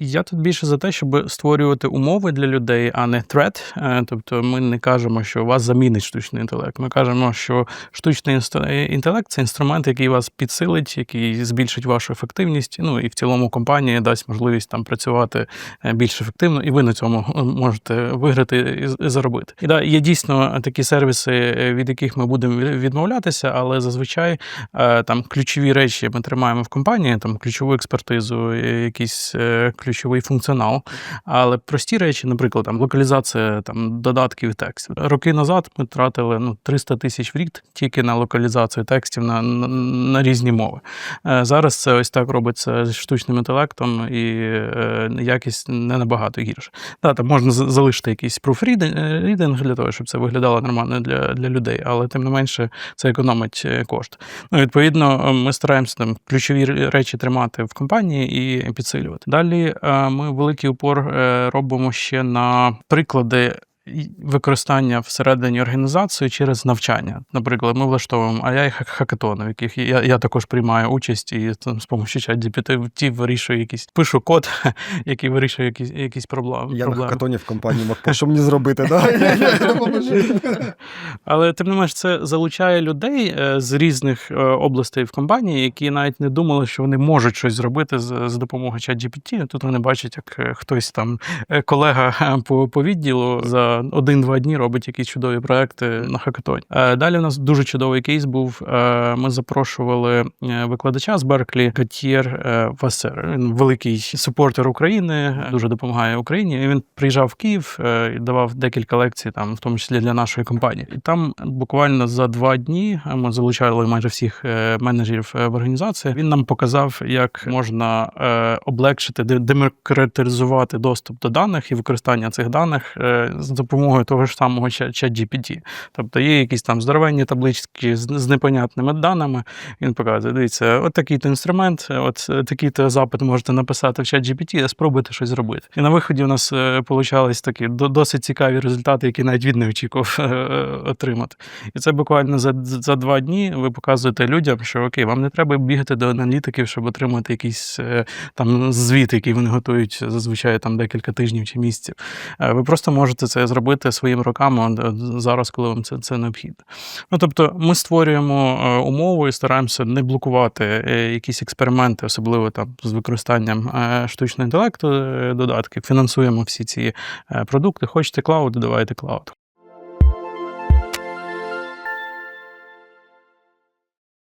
Я тут більше за те, щоб створювати умови для людей, а не. Е, Тобто ми не кажемо, що вас замінить штучний інтелект. Ми кажемо, що штучний інст- інтелект це інструмент, який вас підсилить, який збільшить вашу ефективність. Ну і в цілому компанії дасть можливість там працювати е, більш ефективно, і ви на цьому е, можете виграти і заробити. І да, є дійсно такі сервіси, е, від яких ми будемо відмовлятися, але зазвичай е, там ключові речі ми тримаємо в компанії, там ключову експертизу, е, якийсь е, ключовий функціонал. Але прості речі, наприклад, там локалізація там додатків текстів. Роки назад ми тратили ну 300 тисяч в рік тільки на локалізацію текстів на, на, на різні мови. Е, Зараз це ось так робиться з штучним інтелектом, і е, якість не набагато гірше. Да, там можна залишити якийсь профрідинг для того, щоб це виглядало нормально для, для людей, але тим не менше це економить е, кошти. Ну, відповідно, е, ми стараємося там ключові речі тримати в компанії і підсилювати. Далі е, ми великий упор е, робимо ще на приклади. Використання всередині організації через навчання. Наприклад, ми влаштовуємо AI хак- хакатони, в яких я, я також приймаю участь і там, з допомогою ChatGPT вирішую якісь пишу код, який вирішує якісь, якісь проблеми. Я на хакатоні в компанії Макпо. Що мені зробити? Да? Але тим не менш, це залучає людей е, з різних е, областей в компанії, які навіть не думали, що вони можуть щось зробити з, з допомогою ChatGPT. Тут вони бачать, як е, хтось там колега по, по відділу за один-два дні робить якісь чудові проекти на хакатоні. Е, Далі у нас дуже чудовий кейс був. Е, Ми запрошували е, викладача з Берклі Катєр е, Васер. Він великий супортер України, дуже допомагає Україні. І він приїжджав в Київ і давав декілька лекцій, там, в тому числі для нашої компанії. І там буквально за два дні ми залучали майже всіх менеджерів в організації. Він нам показав, як можна облегшити, де- демократизувати доступ до даних і використання цих даних е, з допомогою того ж самого ча- ChatGPT. Тобто є якісь там здоровенні таблички з, непонятними даними. Він показує: дивіться, от такий то інструмент, от е, такий то запит можете написати в ChatGPT, і спробуйте щось зробити. І на виході у нас е, получались такі досить цікаві результати, які навіть він не очікував е, отримати. І це буквально за, за два дні ви показуєте людям, що окей, вам не треба бігати до аналітиків, щоб отримати якийсь там звіт, який вони готують зазвичай там декілька тижнів чи місяців. Ви просто можете це зробити своїми руками от зараз, коли вам це, це необхідно. Ну тобто, ми створюємо е, умови і стараємося не блокувати е, якісь експерименти, особливо там з використанням е, штучного інтелекту, е, додатків. Фінансуємо всі ці е, продукти. Хочете клауд, давайте клауд.